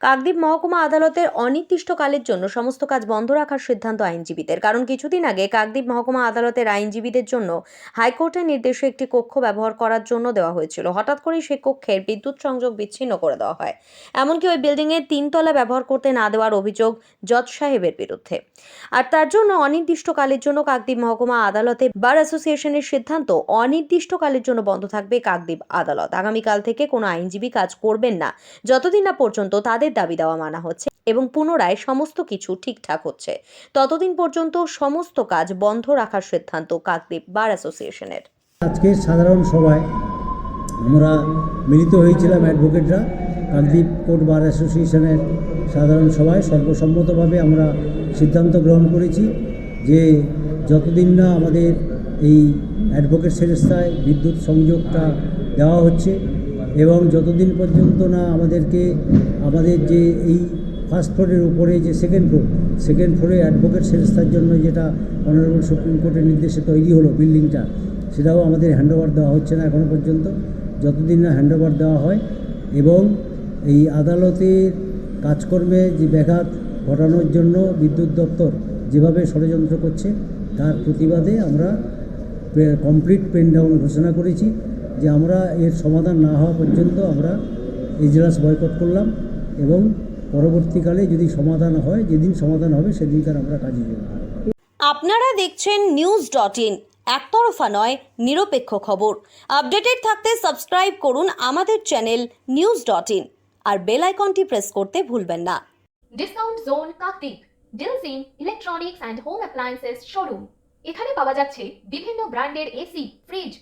কাকদ্বীপ মহকুমা আদালতের অনির্দিষ্টকালের জন্য সমস্ত কাজ বন্ধ রাখার সিদ্ধান্ত আইনজীবীদের। কারণ কিছুদিন আগে কাকদ্বীপ মহকুমা আদালতের আইনজীবীদের জন্য হাইকোর্টের নির্দেশে একটি কক্ষ ব্যবহার করার জন্য দেওয়া হয়েছিল। হঠাৎ করেই সেই কক্ষের বিদ্যুৎ সংযোগ বিচ্ছিন্ন করে দেওয়া হয়। এমনকি ওই বিল্ডিংয়ের তিনতলা ব্যবহার করতে না দেওয়ার অভিযোগ জজ সাহেবের বিরুদ্ধে। আর তার জন্য অনির্দিষ্টকালের জন্য কাকদ্বীপ মহকুমা আদালতে বার অ্যাসোসিয়েশনের সিদ্ধান্ত অনির্দিষ্টকালের জন্য বন্ধ থাকবে কাকদ্বীপ আদালত। আগামীকাল থেকে কোনো আইনজীবী কাজ করবেন না। যতদিন না পর্যন্ত তাদের দাবি দেওয়া মানা হচ্ছে এবং পুনরায় সমস্ত কিছু ঠিকঠাক হচ্ছে। ততদিন পর্যন্ত সমস্ত কাজ বন্ধ রাখার সিদ্ধান্ত কাকদ্বীপ বার অ্যাসোসিয়েশনের। আজকের সাধারণ সভায় আমরা মিলিত হয়েছিলাম অ্যাডভোকেটরা। কাকদ্বীপ কোর্ট বার অ্যাসোসিয়েশনের সাধারণ সভায় সর্বসম্মতভাবে আমরা সিদ্ধান্ত গ্রহণ করেছি যে যতদিন না আমাদের এই অ্যাডভোকেট সংস্থায় বিদ্যুৎ সংযোগটা দেওয়া হচ্ছে এবং যতদিন পর্যন্ত না আমাদেরকে, আমাদের যে এই ফার্স্ট ফ্লোরের উপরে যে সেকেন্ড ফ্লোর সেকেন্ড ফ্লোরে অ্যাডভোকেট সংস্থার জন্য যেটা অনারেবল সুপ্রিম কোর্টের নির্দেশে তৈরি হলো বিল্ডিংটা সেটাও আমাদের হ্যান্ডওভার দেওয়া হচ্ছে না এখনও পর্যন্ত। যতদিন না হ্যান্ডওভার দেওয়া হয় এবং এই আদালতের কাজকর্মে যে ব্যাঘাত ঘটানোর জন্য বিদ্যুৎ দপ্তর যেভাবে ষড়যন্ত্র করছে, তার প্রতিবাদে আমরা কমপ্লিট পেন ডাউন ঘোষণা করেছি। যে আমরা এর সমাধান না হওয়া পর্যন্ত আমরা এজলাস বয়কট করলাম এবং পরবর্তীকালে যদি সমাধান হয় যেদিন সমাধান হবে সেদিনকার আমরা কাজে যাব। আপনারা দেখছেন নিউজ ডট ইন একতরফা নয় নিরপেক্ষ খবর। আপডেটেড থাকতে সাবস্ক্রাইব করুন আমাদের চ্যানেল নিউজ ডট ইন আর বেল আইকনটি প্রেস করতে ভুলবেন না। Discount zone Kakdwip ডিলসিন electronics and home appliances showroom এখানে পাওয়া যাচ্ছে বিভিন্ন ব্র্যান্ডের AC fridge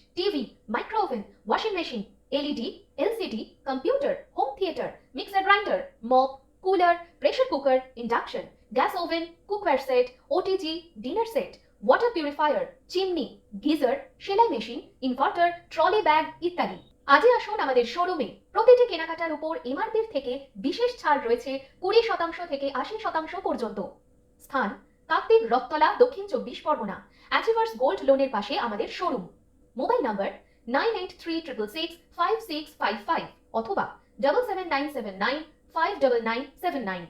theatre mixer grinder mop cooler pressure cooker induction gas oven cookware set OTG dinner set water purifier chimney geyser সেলাই মেশিন ইনভার্টার ট্রলি ব্যাগ ইত্যাদি। আজই আসুন আমাদের শোরুমে প্রতিটি কেনাকাটার উপর এমআরপির থেকে বিশেষ ছাড় রয়েছে কুড়ি শতাংশ থেকে আশি শতাংশ পর্যন্ত। স্থান, কাকদ্বীপ রথতলা, দক্ষিণ চব্বিশ পরগনা। অ্যাচিভার্স গোল্ড লোনের পাশে আমাদের showroom mobile number nine eight three triple six five six five five অথবা double seven nine seven nine five double nine seven nine.